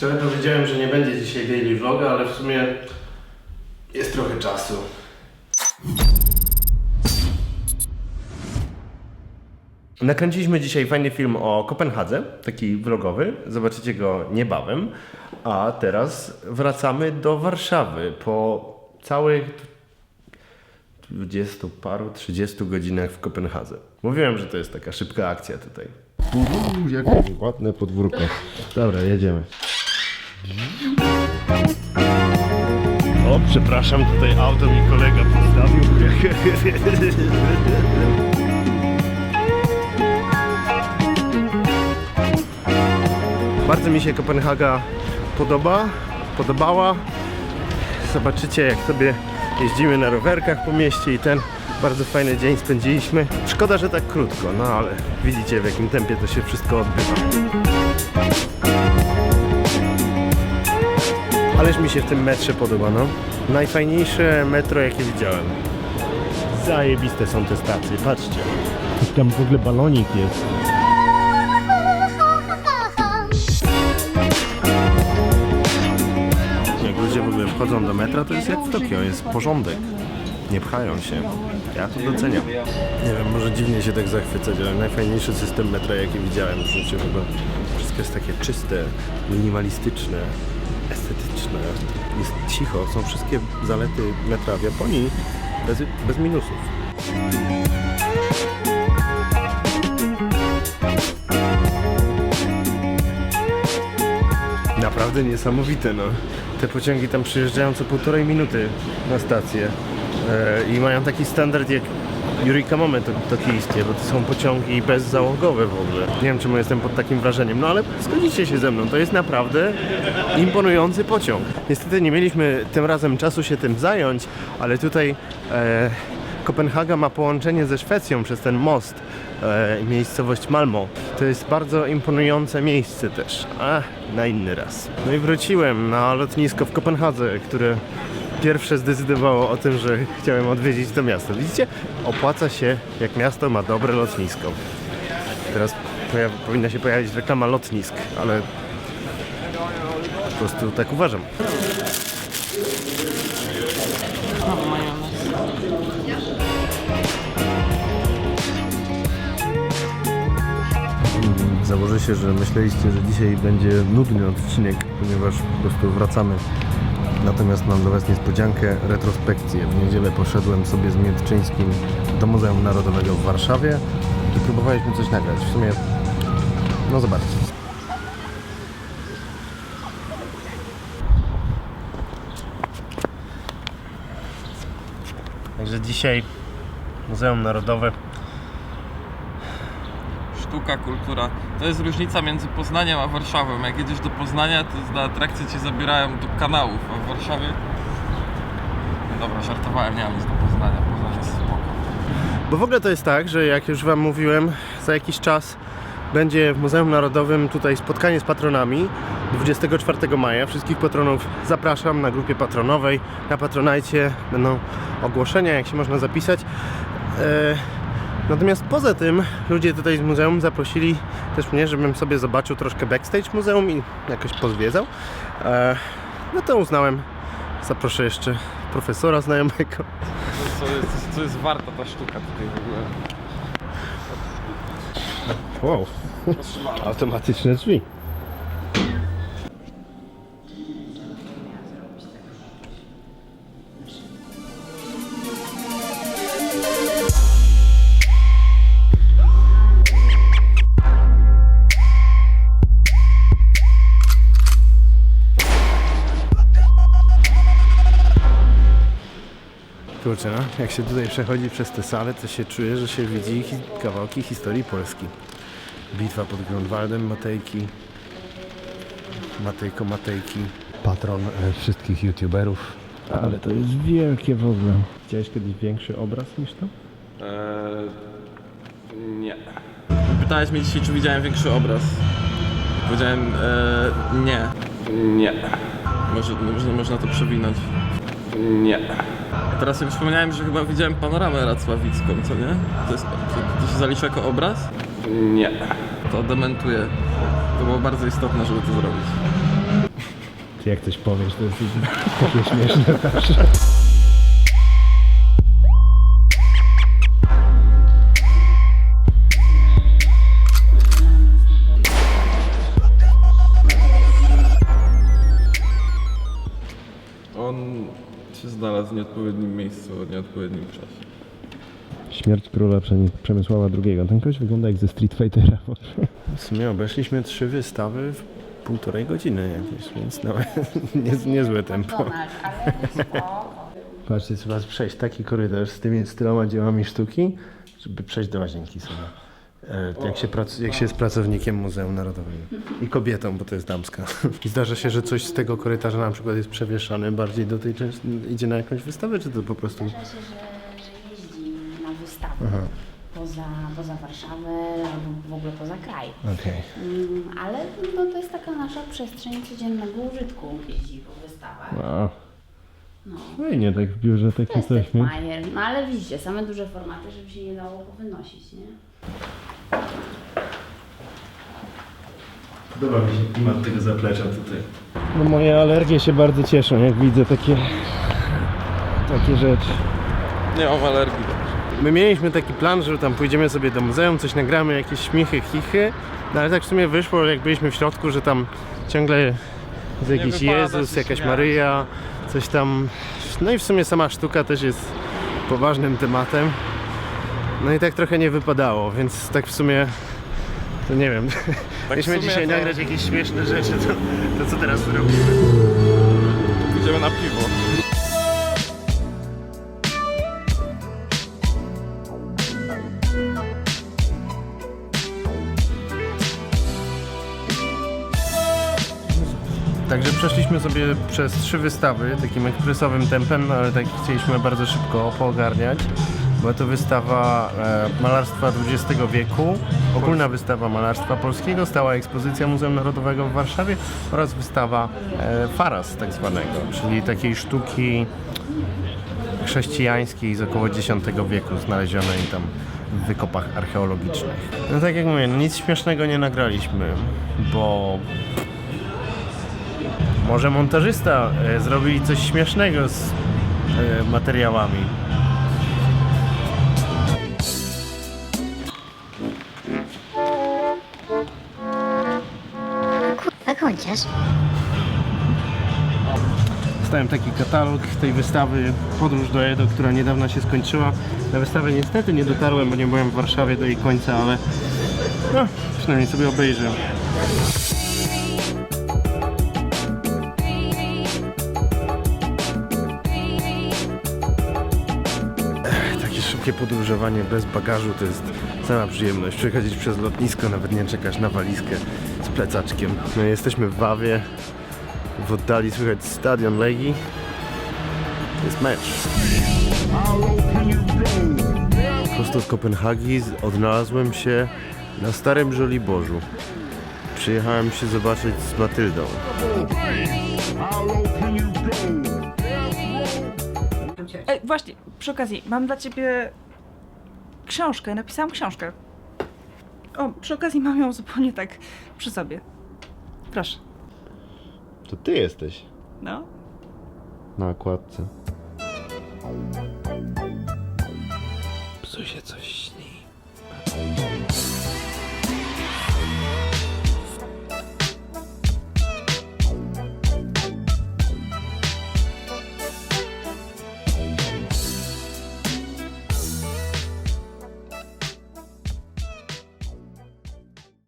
Wczoraj powiedziałem, że nie będzie dzisiaj daily vloga, ale w sumie jest trochę czasu. Nakręciliśmy dzisiaj fajny film o Kopenhadze, taki vlogowy. Zobaczycie go niebawem. A teraz wracamy do Warszawy po całych 20 paru, 30 godzinach w Kopenhadze. Mówiłem, że to jest taka szybka akcja tutaj. Uuu, jakie ładne podwórko. Dobra, jedziemy. O, przepraszam, tutaj auto mi kolega postawił. Bardzo mi się Kopenhaga podoba, podobała. Zobaczycie, jak sobie jeździmy na rowerkach po mieście i ten bardzo fajny dzień spędziliśmy. Szkoda, że tak krótko, no ale widzicie w jakim tempie to się wszystko odbywa. Ależ mi się w tym metrze podoba, no. Najfajniejsze metro, jakie widziałem. Zajebiste są te stacje, patrzcie. Tam w ogóle balonik jest. Jak ludzie w ogóle wchodzą do metra, to jest jak w Tokio, jest porządek. Nie pchają się. Ja to doceniam. Nie wiem, może dziwnie się tak zachwycać, ale najfajniejszy system metra, jaki widziałem w życiu chyba. Wszystko jest takie czyste, minimalistyczne, Jest cicho, są wszystkie zalety metra w Japonii bez, bez minusów. Naprawdę niesamowite, no. Te pociągi tam przyjeżdżają co półtorej minuty na stację e, i mają taki standard jak Eureka Moment tokijskie, bo to są pociągi bezzałogowe w ogóle. Nie wiem, czemu jestem pod takim wrażeniem, no ale zgodzicie się ze mną, to jest naprawdę imponujący pociąg. Niestety nie mieliśmy tym razem czasu się tym zająć, ale tutaj e, Kopenhaga ma połączenie ze Szwecją przez ten most e, miejscowość Malmo. To jest bardzo imponujące miejsce też, a na inny raz. No i wróciłem na lotnisko w Kopenhadze, które pierwsze zdecydowało o tym, że chciałem odwiedzić to miasto. Widzicie? Opłaca się, jak miasto ma dobre lotnisko. Teraz powinna się pojawić reklama lotnisk, ale po prostu tak uważam. Założę się, że myśleliście, że dzisiaj będzie nudny odcinek, ponieważ po prostu wracamy. Natomiast mam dla Was niespodziankę, retrospekcję. W niedzielę poszedłem sobie z Mietczyńskim do Muzeum Narodowego w Warszawie i próbowaliśmy coś nagrać. W sumie, no zobaczcie. Także dzisiaj Muzeum Narodowe Sztuka, kultura. To jest różnica między Poznaniem a Warszawą. Jak jedziesz do Poznania, to na atrakcje cię zabierają do kanałów, a w Warszawie... Dobra, żartowałem, nie mam nic do Poznania. Poznań jest spoko. Bo w ogóle to jest tak, że jak już Wam mówiłem, za jakiś czas będzie w Muzeum Narodowym tutaj spotkanie z patronami 24 maja. Wszystkich patronów zapraszam na grupie patronowej. Na Patronajcie będą ogłoszenia, jak się można zapisać. E, Natomiast poza tym ludzie tutaj z muzeum zaprosili też mnie, żebym sobie zobaczył troszkę backstage muzeum i jakoś pozwiedzał. E, No to uznałem, zaproszę jeszcze profesora znajomego. Co jest, co jest warta ta sztuka tutaj w ogóle? Wow, automatyczne drzwi. Kurczę, no, jak się tutaj przechodzi przez tę salę, to się czuje, że się widzi hi- kawałki historii Polski. Bitwa pod Grunwaldem, Matejki, Matejko Matejki, patron e, wszystkich youtuberów. Ale to jest wielkie w ogóle. Widziałeś kiedyś większy obraz niż to? Eee, nie. Pytałeś mnie dzisiaj, czy widziałem większy obraz. Powiedziałem eee, nie. Nie. Może, można, można to przewinąć. Nie. Teraz sobie przypomniałem, że chyba widziałem panoramę racławicką, co nie? To, jest, to, to się zalicza jako obraz? Nie. To dementuję. To było bardzo istotne, żeby to zrobić. Ty jak coś powiesz, to jest takie śmieszne zawsze. W nieodpowiednim miejscu, w nieodpowiednim czasie. Śmierć króla Przem- Przemysława II. Ten ktoś wygląda jak ze Street Fightera. W sumie obeszliśmy trzy wystawy w półtorej godziny jakieś, więc nawet nie, niezłe tempo. Donald, ale spoko. Patrzcie, trzeba przejść taki korytarz z tymi z tyloma dziełami sztuki, żeby przejść do łazienki sobie. E, Jak się, prac, jak się jest pracownikiem Muzeum Narodowego i kobietą, bo to jest damska. I zdarza się, że coś z tego korytarza na przykład jest przewieszane bardziej do tej części, idzie na jakąś wystawę, czy to po prostu... Zdarza się, że, że jeździ na wystawy poza, poza Warszawę albo w ogóle poza kraj. Okej. Mm, ale no, to jest taka nasza przestrzeń codziennego użytku. Jeździ po wystawach. No. Fajnie, tak w biurze To jest jesteśmy. Majer. No ale widzicie, same duże formaty, żeby się nie dało wynosić, nie? Podoba mi się klimat tego zaplecza tutaj. No moje alergie się bardzo cieszą, jak widzę takie, takie rzeczy. Nie mam alergii. My mieliśmy taki plan, że tam pójdziemy sobie do muzeum, coś nagramy, jakieś śmichy, chichy, no ale tak w sumie wyszło, jak byliśmy w środku, że tam ciągle jest jakiś wypada Jezus, się jakaś śmiać. Maryja, coś tam. No i w sumie sama sztuka też jest poważnym tematem. No i tak trochę nie wypadało, więc tak w sumie, to nie wiem, Tak mieliśmy dzisiaj to nagrać jakieś śmieszne rzeczy, to, to co teraz robimy? Idziemy na piwo. Także przeszliśmy sobie przez trzy wystawy takim ekspresowym tempem, no ale tak chcieliśmy bardzo szybko poogarniać. Była to wystawa e, malarstwa XX wieku, ogólna wystawa malarstwa polskiego, stała ekspozycja Muzeum Narodowego w Warszawie oraz wystawa e, Faras tak zwanego, czyli takiej sztuki chrześcijańskiej z około X wieku znalezionej tam w wykopach archeologicznych. No tak jak mówię, no nic śmiesznego nie nagraliśmy, bo może montażysta e, zrobili coś śmiesznego z e, materiałami. Kończysz? Dostałem taki katalog tej wystawy Podróż do Edo, która niedawno się skończyła. Na wystawę niestety nie dotarłem, bo nie byłem w Warszawie do jej końca, ale no, przynajmniej sobie obejrzę. Takie szybkie podróżowanie bez bagażu to jest sama przyjemność. Przechodzić przez lotnisko, nawet nie czekasz na walizkę plecaczkiem. No, jesteśmy w Wawie. W oddali słychać stadion Legii. Jest mecz. Prosto z Kopenhagi odnalazłem się na Starym Żoliborzu. Przyjechałem się zobaczyć z Matyldą. Ej, właśnie, przy okazji, mam dla ciebie książkę, napisałam książkę. O, przy okazji mam ją zupełnie tak przy sobie. Proszę. To ty jesteś No. na okładce. Psu się coś śni.